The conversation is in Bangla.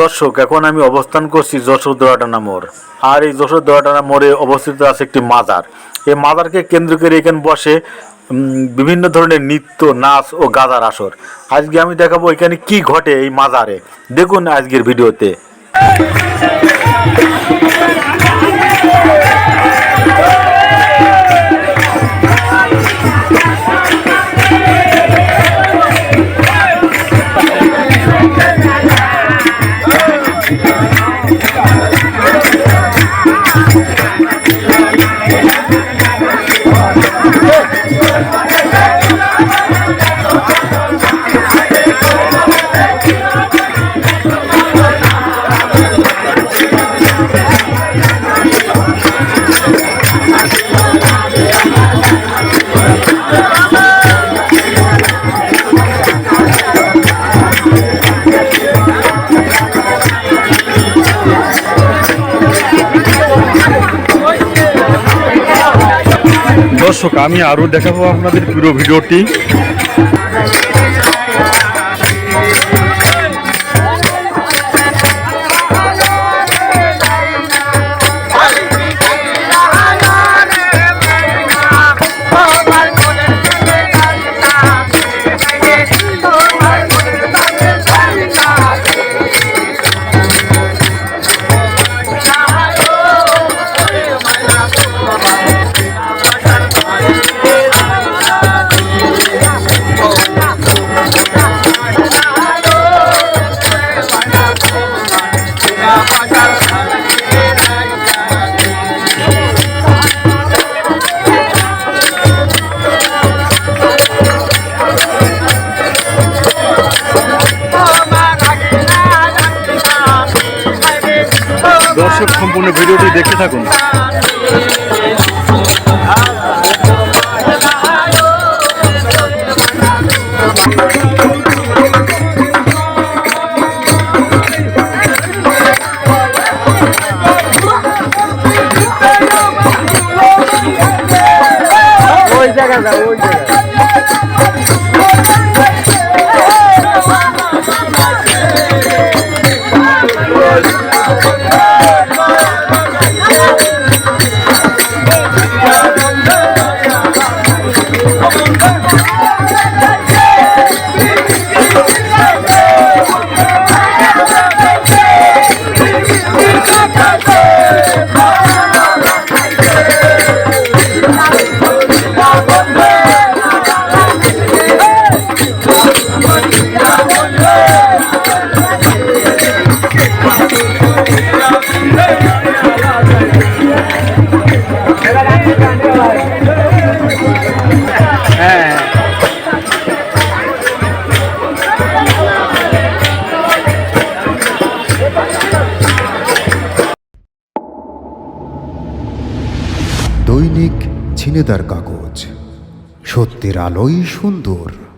দর্শক, এখন আমি অবস্থান করছি যশোর দোয়াটানা মোড় আর এই যশোর দোয়াটানা মোড়ে অবস্থিত আছে একটি মাজার। এই মাজারকে কেন্দ্র করে এখানে বসে বিভিন্ন ধরনের নৃত্য, নাচ ও গাদার আসর। আজকে আমি দেখাবো এখানে কি ঘটে এই মাজারে। দেখুন আজকের ভিডিওতে। দর্শক আমি আরও দেখাবো আপনাদের পুরো ভিডিওটি। দর্শক সম্পূর্ণ ভিডিওটি দেখতে থাকুন। Bye. দৈনিক ছিনেদার কাগজ। সত্যের আলোই সুন্দর।